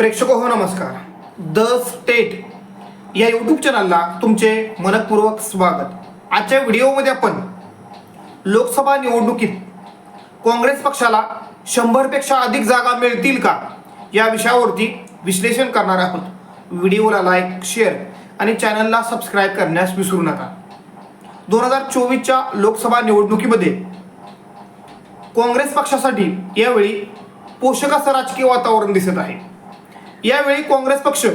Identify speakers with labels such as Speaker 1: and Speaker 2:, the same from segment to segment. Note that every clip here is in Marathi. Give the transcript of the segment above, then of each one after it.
Speaker 1: प्रेक्षक हो नमस्कार. द स्टेट या यूट्यूब चॅनलला तुमचे मनपूर्वक स्वागत. आजच्या व्हिडिओमध्ये आपण लोकसभा निवडणुकीत काँग्रेस पक्षाला शंभरपेक्षा अधिक जागा मिळतील का या विषयावरती विश्लेषण करणार आहोत. व्हिडिओला लाईक शेअर आणि चॅनलला सबस्क्राईब करण्यास विसरू नका. दोन हजार चोवीसच्या लोकसभा निवडणुकीमध्ये काँग्रेस पक्षासाठी यावेळी पोषक असं राजकीय वातावरण दिसत आहे. यावेळी काँग्रेस पक्ष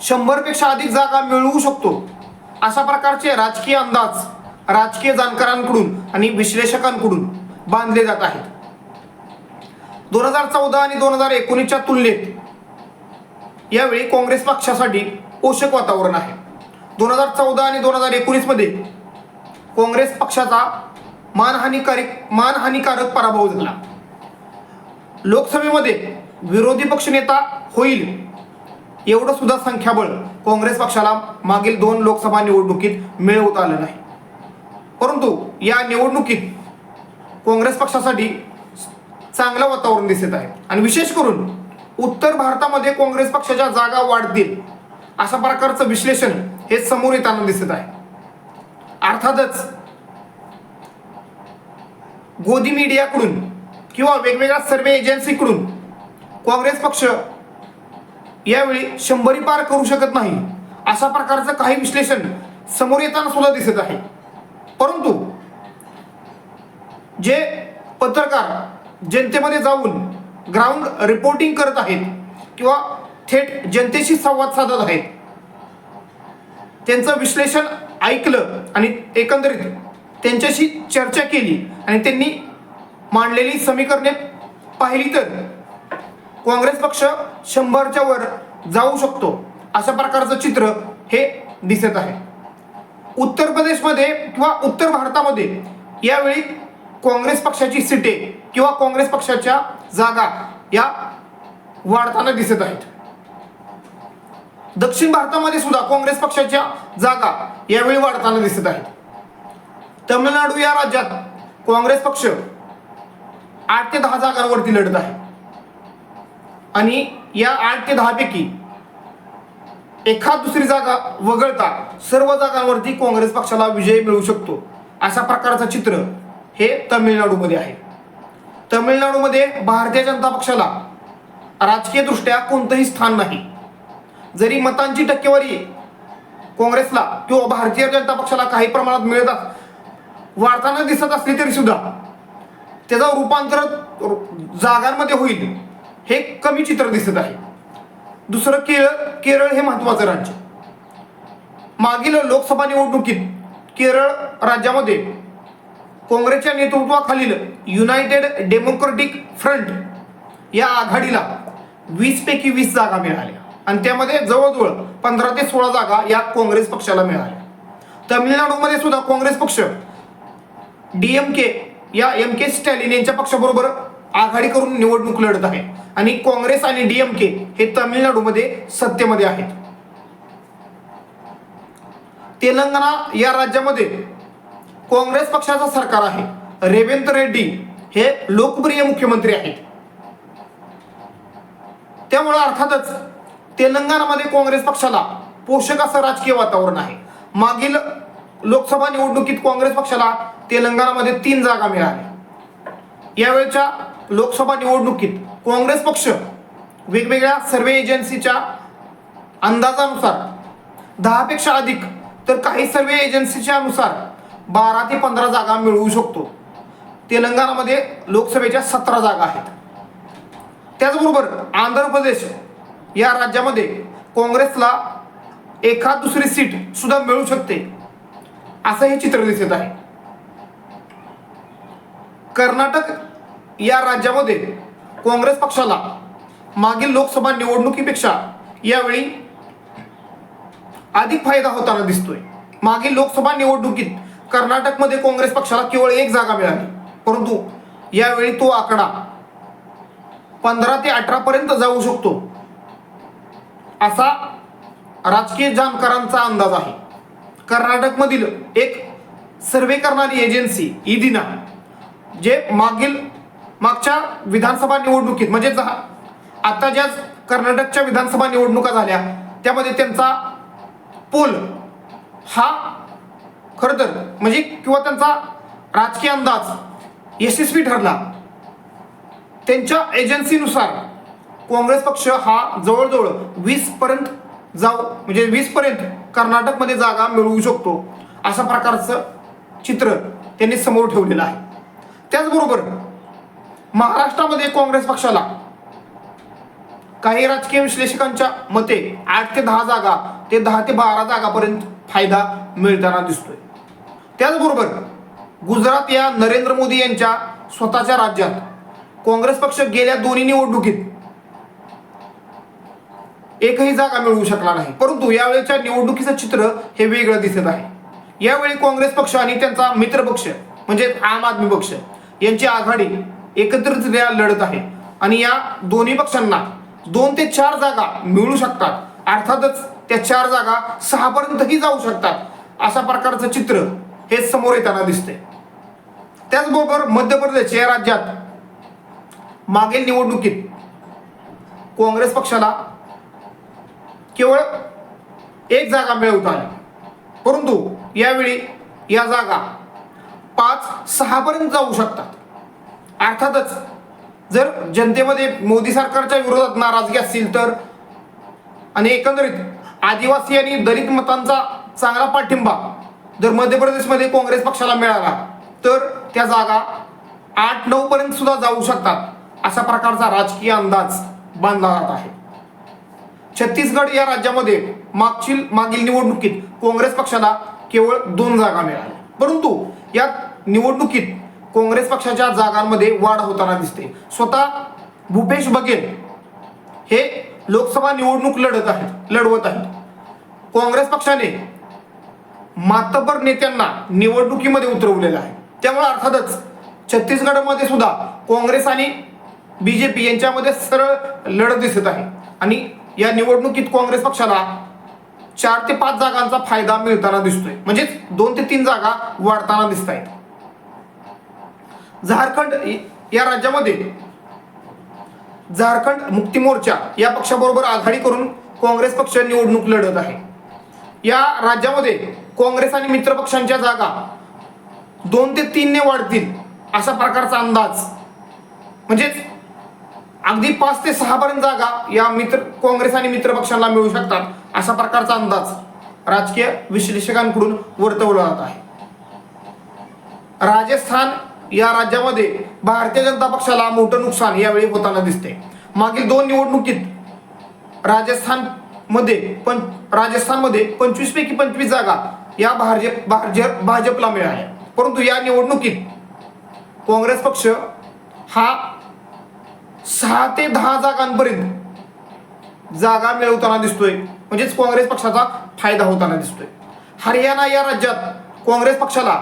Speaker 1: शंभरपेक्षा अधिक जागा मिळवू शकतो. अशा प्रकारचे राजकीय अंदाज राजकीय जाणकारांकडून आणि विश्लेषकांकडून बांधले जात आहेत. दोन हजार चौदा आणि दोन हजार एकोणीसच्या तुलनेत यावेळी काँग्रेस पक्षासाठी पोषक वातावरण आहे. दोन हजार चौदा आणि दोन हजार एकोणीसमध्ये काँग्रेस पक्षाचा मानहानिकारक मानहानिकारक पराभव झाला. लोकसभेमध्ये विरोधी पक्षनेता होईल. एवढं सुद्धा संख्याबळ काँग्रेस पक्षाला मागील दोन लोकसभा निवडणुकीत मिळवता आलं नाही. परंतु या निवडणुकीत काँग्रेस पक्षासाठी चांगलं वातावरण दिसत आहे. आणि विशेष करून उत्तर भारतामध्ये काँग्रेस पक्षाच्या जागा वाढतील अशा प्रकारचं विश्लेषण हे समोर येताना दिसत आहे. अर्थातच गोदी मीडियाकडून किंवा वेगवेगळ्या सर्वे एजन्सीकडून काँग्रेस पक्ष यावेळी शंभरी पार करू शकत नाही. अशा प्रकारचं काही विश्लेषण समोर येताना सुद्धा दिसत आहे. परंतु जे पत्रकार जनतेमध्ये जाऊन ग्राउंड रिपोर्टिंग करत आहेत किंवा थेट जनतेशी संवाद साधत आहेत त्यांचं विश्लेषण ऐकलं आणि एकंदरीत त्यांच्याशी चर्चा केली आणि त्यांनी मांडलेली समीकरणे पाहिली तर काँग्रेस पक्ष शंभरच्या वर जाऊ शकतो. अशा प्रकारचं चित्र हे दिसत आहे. उत्तर प्रदेशमध्ये किंवा उत्तर भारतामध्ये यावेळी काँग्रेस पक्षाची सीटे किंवा काँग्रेस पक्षाच्या जागा या वाढताना दिसत आहेत. दक्षिण भारतामध्ये सुद्धा काँग्रेस पक्षाच्या जागा यावेळी वाढताना दिसत आहेत. तमिळनाडू या राज्यात काँग्रेस पक्ष आठ ते दहा जागांवरती लढत आहे. आणि या आठ ते दहापैकी एखाद दुसरी जागा वगळता सर्व जागांवरती काँग्रेस पक्षाला विजय मिळू शकतो. अशा प्रकारचं चित्र हे तमिळनाडूमध्ये आहे. तमिळनाडूमध्ये भारतीय जनता पक्षाला राजकीयदृष्ट्या कोणतंही स्थान नाही. जरी मतांची टक्केवारी काँग्रेसला किंवा भारतीय जनता पक्षाला काही प्रमाणात मिळत वाढताना दिसत असली तरी सुद्धा त्याचा रूपांतर जागांमध्ये होईल. हे कमी चित्र दिसत आहे. दुसरं केरळ केरळ हे महत्वाचं राज्य. मागील लोकसभा निवडणुकीत केरळ राज्यामध्ये काँग्रेसच्या नेतृत्वाखालील युनायटेड डेमोक्रेटिक फ्रंट या आघाडीला वीस पैकी वीस जागा मिळाल्या. आणि त्यामध्ये जवळजवळ पंधरा ते सोळा जागा या काँग्रेस पक्षाला मिळाल्या. तमिळनाडूमध्ये सुद्धा काँग्रेस पक्ष डीएमके या एम के स्टॅलिन यांच्या पक्षाबरोबर आघाडी करून निवडणूक लढत आहे. आणि काँग्रेस आणि डीएमके हे तमिळनाडूमध्ये सत्तेमध्ये आहेत. तेलंगणा या राज्यामध्ये काँग्रेस पक्षाचं सरकार आहे. रेवंत रेड्डी हे लोकप्रिय मुख्यमंत्री आहेत. त्यामुळे अर्थातच तेलंगणामध्ये काँग्रेस पक्षाला पोषक असं राजकीय वातावरण आहे. मागील लोकसभा निवडणुकीत काँग्रेस पक्षाला तेलंगणामध्ये तीन जागा मिळाल्या. यावेळच्या लोकसभा निवडणुकीत काँग्रेस पक्ष वेगवेगळ्या सर्वे एजन्सीच्या अंदाजानुसार दहापेक्षा अधिक तर काही सर्वे एजन्सीच्या अनुसार बारा ते पंधरा जागा मिळवू शकतो. तेलंगणामध्ये लोकसभेच्या सतरा जागा आहेत. त्याचबरोबर आंध्र प्रदेश या राज्यामध्ये काँग्रेसला एखाद दुसरी सीट सुद्धा मिळू शकते असं हे चित्र दिसत आहे. कर्नाटक या राज्यामध्ये काँग्रेस पक्षाला मागील लोकसभा निवडणुकीपेक्षा यावेळी अधिक फायदा होताना दिसतोय. मागील लोकसभा निवडणुकीत कर्नाटकमध्ये काँग्रेस पक्षाला केवळ एक जागा मिळाली. परंतु यावेळी तो आकडा पंधरा ते अठरा पर्यंत जाऊ शकतो असा राजकीय जाणकारांचा अंदाज आहे. कर्नाटकमधील एक सर्वे करणारी एजन्सी इदिना जे मागील मागच्या विधानसभा निवडणुकीत म्हणजे आता ज्या कर्नाटकच्या विधानसभा निवडणुका झाल्या त्यामध्ये त्यांचा पोल हा खरं तर म्हणजे किंवा त्यांचा राजकीय अंदाज यशस्वी ठरला. त्यांच्या एजन्सीनुसार काँग्रेस पक्ष हा जवळजवळ वीस पर्यंत जाऊ म्हणजे वीस पर्यंत कर्नाटकमध्ये जागा मिळवू शकतो अशा प्रकारचं चित्र त्यांनी समोर ठेवलेलं आहे. त्याचबरोबर महाराष्ट्रामध्ये काँग्रेस पक्षाला काही राजकीय विश्लेषकांच्या मते आठ ते दहा जागा ते दहा ते बारा जागापर्यंत फायदा मिळताना दिसतोय. त्याचबरोबर गुजरात या नरेंद्र मोदी यांच्या स्वतःच्या राज्यात काँग्रेस पक्ष गेल्या दोन्ही निवडणुकीत एकही जागा मिळवू शकला नाही. परंतु यावेळेच्या निवडणुकीचं चित्र हे वेगळं दिसत आहे. यावेळी काँग्रेस पक्ष आणि त्यांचा मित्र पक्ष म्हणजे आम आदमी पक्ष यांची आघाडी एकत्रितरित्या लढत आहे. आणि या दोन्ही पक्षांना दोन ते चार जागा मिळू शकतात. अर्थातच त्या चार जागा सहापर्यंतही जाऊ शकतात. अशा प्रकारचं चित्र हे समोर येताना दिसते त्याचबरोबर मध्य प्रदेश या राज्यात मागील निवडणुकीत काँग्रेस पक्षाला केवळ एक जागा मिळवता आली. परंतु यावेळी या जागा पाच सहापर्यंत जाऊ शकतात. अर्थातच जर जनतेमध्ये मोदी सरकारच्या विरोधात नाराजगी असतील तर आणि एकंदरीत आदिवासी आणि दलित मतांचा चांगला पाठिंबा जर मध्य प्रदेशमध्ये काँग्रेस पक्षाला मिळाला तर त्या जागा आठ नऊ पर्यंत सुद्धा जाऊ शकतात अशा प्रकारचा राजकीय अंदाज बांधला जात आहे. छत्तीसगड या राज्यामध्ये मागची मागील निवडणुकीत काँग्रेस पक्षाला केवळ दोन जागा मिळाल्या. परंतु या निवडणुकीत काँग्रेस पक्षाच्या जागांमध्ये वाढ होताना दिसते. स्वतः भूपेश बघेल हे लोकसभा निवडणूक लढत आहेत लढवत आहेत काँग्रेस पक्षाने मातबर नेत्यांना निवडणुकीमध्ये उतरवलेलं आहे. त्यामुळे अर्थातच छत्तीसगडमध्ये सुद्धा काँग्रेस आणि बीजेपी यांच्यामध्ये सरळ लढत दिसत आहे. आणि या निवडणुकीत काँग्रेस पक्षाला चार ते पाच जागांचा फायदा मिळताना दिसतोय. म्हणजेच दोन ते तीन जागा वाढताना दिसत आहेत झारखंड या राज्यामध्ये झारखंड मुक्ती मोर्चा या पक्षाबरोबर आघाडी करून काँग्रेस पक्ष निवडणूक लढत आहे. या राज्यामध्ये काँग्रेस आणि मित्र पक्षांच्या जागा दोन ते तीनने वाढतील अशा प्रकारचा अंदाज. म्हणजेच अगदी पाच ते सहा पर्यंत जागा या मित्र काँग्रेस आणि मित्र पक्षांना मिळू शकतात अशा प्रकारचा अंदाज राजकीय विश्लेषकांकडून वर्तवला जात आहे. राजस्थान या राज्यामध्ये भारतीय जनता पक्षाला मोठं नुकसान यावेळी होताना दिसते मागील दोन निवडणुकीत राजस्थानमध्ये पण राजस्थानमध्ये पंचवीस पैकी पंचवीस जागा या भाजप भाजप भाजपला मिळाल्या. परंतु या निवडणुकीत काँग्रेस पक्ष हा सहा ते दहा जागांपर्यंत जागा मिळवताना दिसतोय. म्हणजेच काँग्रेस पक्षाचा फायदा होताना दिसतोय. हरियाणा या राज्यात काँग्रेस पक्षाला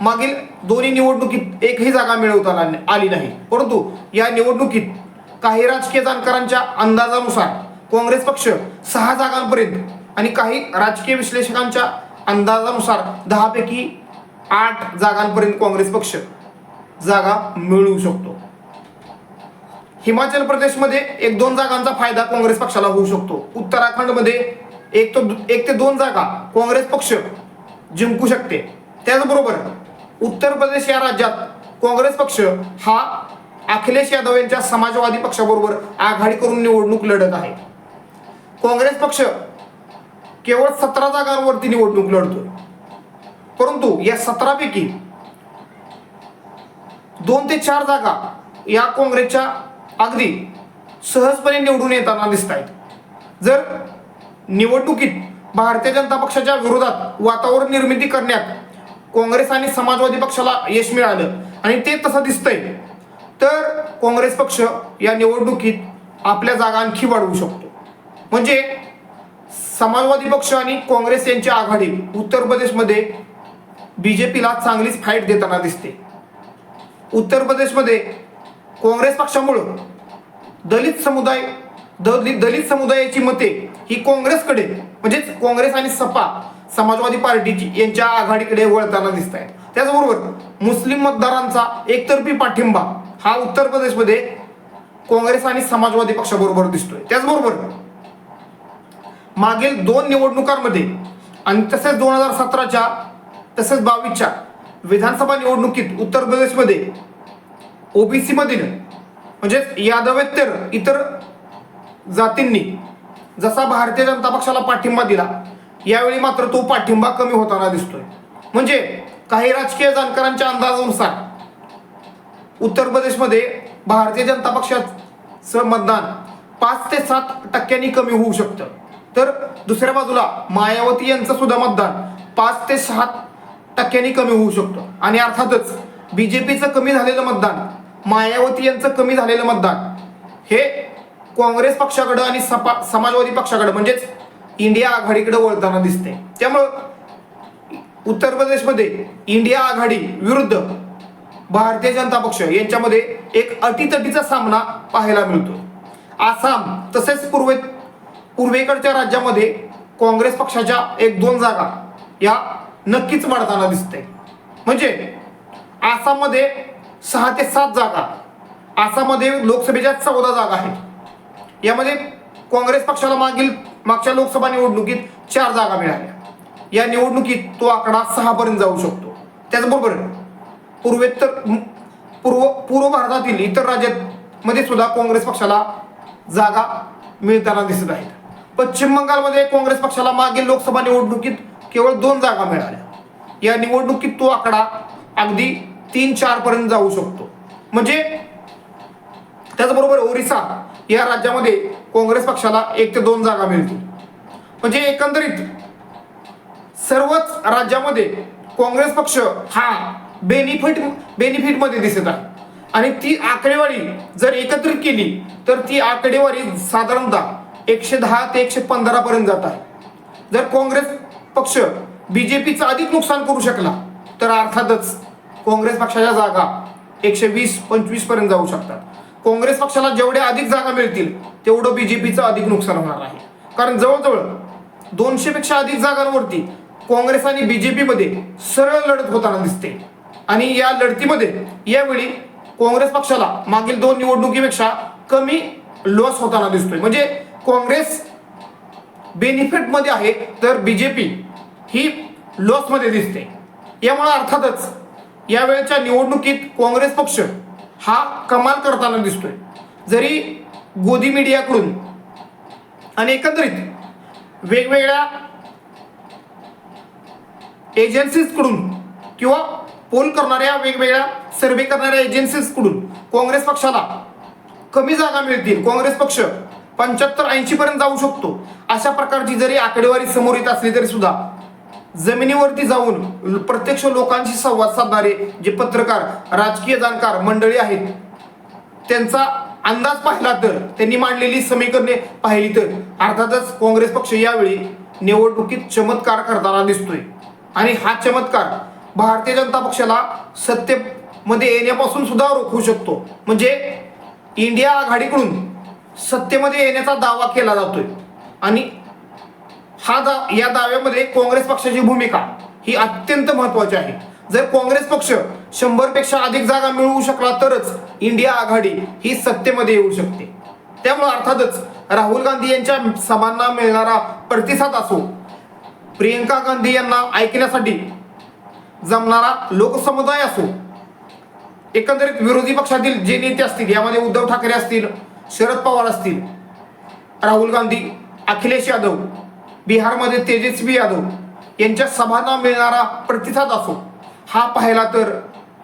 Speaker 1: मागील दोन्ही निवडणुकीत एकही जागा मिळवता आली नाही. परंतु या निवडणुकीत काही राजकीय जाणकारांच्या अंदाजानुसार काँग्रेस पक्ष सहा जागांपर्यंत आणि काही राजकीय विश्लेषकांच्या अंदाजानुसार दहापैकी आठ जागांपर्यंत काँग्रेस पक्ष जागा मिळवू शकतो. हिमाचल प्रदेशमध्ये एक दोन जागांचा फायदा काँग्रेस पक्षाला होऊ शकतो. उत्तराखंडमध्ये एक तो एक ते दोन जागा काँग्रेस पक्ष जिंकू शकते. त्याचबरोबर उत्तर प्रदेश या राज्यात काँग्रेस पक्ष हा अखिलेश यादव यांच्या समाजवादी पक्षाबरोबर आघाडी करून निवडणूक लढत आहे. काँग्रेस पक्ष केवळ सतरा जागांवरती निवडणूक लढतो परंतु या सतरापैकी दोन ते चार जागा या काँग्रेसच्या अगदी सहजपणे निवडून येताना दिसत आहेत जर निवडणुकीत भारतीय जनता पक्षाच्या विरोधात वातावरण निर्मिती करण्यात काँग्रेस आणि समाजवादी पक्षाला यश मिळालं आणि ते तसं दिसतंय. तर काँग्रेस पक्ष या निवडणुकीत आपल्या जागा आणखी वाढवू शकतो. म्हणजे समाजवादी पक्ष आणि काँग्रेस यांची आघाडी उत्तर प्रदेशमध्ये बी जे पीला चांगलीच फाईट देताना दिसते. उत्तर प्रदेशमध्ये काँग्रेस पक्षामुळं दलित समुदाय दलित दलित समुदायाची मते ही काँग्रेसकडे म्हणजेच काँग्रेस आणि सपा समाजवादी पार्टीची यांच्या आघाडीकडे वळताना दिसत आहेत त्याचबरोबर मुस्लिम मतदारांचा एकतर्फी पाठिंबा हा उत्तर प्रदेशमध्ये काँग्रेस आणि समाजवादी पक्षाबरोबर दिसतोय. त्याचबरोबर मागील दोन निवडणुकांमध्ये आणि तसेच दोन हजार सतराच्या तसेच बावीसच्या विधानसभा निवडणुकीत उत्तर प्रदेशमध्ये ओबीसी मधील म्हणजेच यादवेतर इतर जातींनी जसा भारतीय जनता पक्षाला पाठिंबा दिला यावेळी मात्र तो पाठिंबा कमी होताना दिसतोय. म्हणजे काही राजकीय जाणकारांच्या अंदाजानुसार उत्तर प्रदेशमध्ये भारतीय जनता पक्षाचं मतदान पाच ते सात टक्क्यांनी कमी होऊ शकतं. तर दुसऱ्या बाजूला मायावती यांचं सुद्धा मतदान पाच ते सात टक्क्यांनी कमी होऊ शकतं. आणि अर्थातच बीजेपीचं कमी झालेलं मतदान मायावती यांचं कमी झालेलं मतदान हे काँग्रेस पक्षाकडं आणि सपा समाजवादी पक्षाकडं म्हणजेच इंडिया आघाडीकडे वळताना दिसते. त्यामुळं उत्तर प्रदेशमध्ये इंडिया आघाडी विरुद्ध भारतीय जनता पक्ष यांच्यामध्ये एक अटीतटीचा सामना पाहायला मिळतो. आसाम तसेच पूर्वे पूर्वेकडच्या राज्यामध्ये काँग्रेस पक्षाच्या एक दोन जागा या नक्कीच वाढताना दिसते म्हणजे आसाममध्ये सहा ते सात जागा आसाममध्ये लोकसभेच्या चौदा जागा आहेत. यामध्ये काँग्रेस पक्षाला मागील मागच्या लोकसभा निवडणुकीत चार जागा मिळाल्या. या निवडणुकीत तो आकडा सहा पर्यंत जाऊ शकतो. त्याचबरोबर पूर्वेत्तर पूर्व पूर्व भारतातील इतर राज्यात मध्ये सुद्धा काँग्रेस पक्षाला जागा मिळताना दिसत आहेत. पश्चिम बंगालमध्ये काँग्रेस पक्षाला मागील लोकसभा निवडणुकीत केवळ दोन जागा मिळाल्या. या निवडणुकीत तो आकडा अगदी तीन चार पर्यंत जाऊ शकतो. म्हणजे त्याचबरोबर ओरिसा या राज्यामध्ये काँग्रेस पक्षाला एक ते दोन जागा मिळतील. म्हणजे एकंदरीत सर्वच राज्यामध्ये काँग्रेस पक्ष हा बेनिफिट बेनिफिटमध्ये दिसत आहे. आणि ती आकडेवारी जर एकत्रित केली तर ती आकडेवारी साधारणतः एकशे दहा ते एकशे पंधरा पर्यंत जात आहे. जर काँग्रेस पक्ष बीजेपीचं अधिक नुकसान करू शकला तर अर्थातच काँग्रेस पक्षाच्या जागा एकशे वीस पंचवीसपर्यंत जाऊ शकतात. काँग्रेस पक्षाला जेवढ्या अधिक जागा मिळतील तेवढं बीजेपीचं अधिक नुकसान होणार आहे. कारण जवळजवळ दोनशे पेक्षा अधिक जागांवरती काँग्रेस आणि बीजेपीमध्ये सरळ लढत होताना दिसते. आणि या लढतीमध्ये यावेळी काँग्रेस पक्षाला मागील दोन निवडणुकीपेक्षा कमी लॉस होताना दिसतोय. म्हणजे काँग्रेस बेनिफिटमध्ये आहे तर बीजेपी ही लॉसमध्ये दिसते. यामुळे अर्थातच यावेळेच्या निवडणुकीत काँग्रेस पक्ष हा कमाल करताना दिसतोय. जरी गोदी मीडियाकडून आणि एकंदरीत वेगवेगळ्या एजन्सीजकडून किंवा पोल करणाऱ्या वेगवेगळ्या सर्वे करणाऱ्या एजन्सीजकडून काँग्रेस पक्षाला कमी जागा मिळतील. काँग्रेस पक्ष पंच्याहत्तर ऐंशीपर्यंत जाऊ शकतो. अशा प्रकारची जरी आकडेवारी समोर येत असली तरी सुद्धा जमिनीवरती जाऊन प्रत्यक्ष लोकांशी संवाद साधणारे जे पत्रकार राजकीय जाणकार मंडळी आहेत त्यांचा अंदाज पाहिला तर त्यांनी मांडलेली समीकरणे पाहिली तर अर्थातच काँग्रेस पक्ष यावेळी निवडणुकीत चमत्कार करताना दिसतोय. आणि हा चमत्कार भारतीय जनता पक्षाला सत्तेमध्ये येण्यापासून सुद्धा रोखू शकतो. म्हणजे इंडिया आघाडीकडून सत्तेमध्ये येण्याचा दावा केला जातोय. आणि हा दा या दाव्यामध्ये काँग्रेस पक्षाची भूमिका ही अत्यंत महत्वाची आहे. जर काँग्रेस पक्ष शंभरपेक्षा अधिक जागा मिळवू शकला तरच इंडिया आघाडी ही सत्तेमध्ये येऊ शकते. त्यामुळे अर्थातच राहुल गांधी यांच्या सभांना मिळणारा प्रतिसाद असो प्रियंका गांधी यांना ऐकण्यासाठी जमणारा लोकसमुदाय असो एकंदरीत विरोधी पक्षातील जे नेते असतील यामध्ये उद्धव ठाकरे असतील शरद पवार असतील राहुल गांधी अखिलेश यादव बिहारमध्ये तेजस्वी यादव यांच्या सभांना मिळणारा प्रतिसाद असो हा पाहिला तर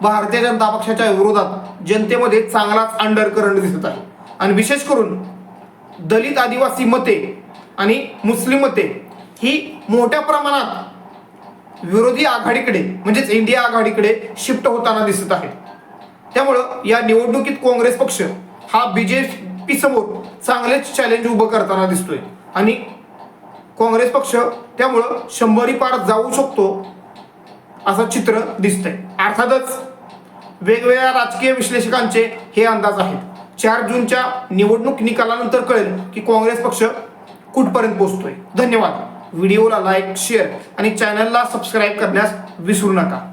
Speaker 1: भारतीय जनता पक्षाच्या विरोधात जनतेमध्ये चांगलाच अंडर करंट दिसत आहे. आणि विशेष करून दलित आदिवासी मते आणि मुस्लिम मते ही मोठ्या प्रमाणात विरोधी आघाडीकडे म्हणजेच इंडिया आघाडीकडे शिफ्ट होताना दिसत आहे त्यामुळं या निवडणुकीत काँग्रेस पक्ष हा बीजेपी समोर चांगलेच चॅलेंज उभं करताना दिसतोय. आणि काँग्रेस पक्ष त्यामुळं शंभरी पार जाऊ शकतो असं चित्र दिसतंय. अर्थातच वेगवेगळ्या राजकीय विश्लेषकांचे हे अंदाज आहेत. चार जूनच्या निवडणूक निकालानंतर कळेल की काँग्रेस पक्ष कुठपर्यंत पोहोचतोय. धन्यवाद. व्हिडिओला लाईक शेअर आणि चॅनलला सबस्क्राईब करण्यास विसरू नका.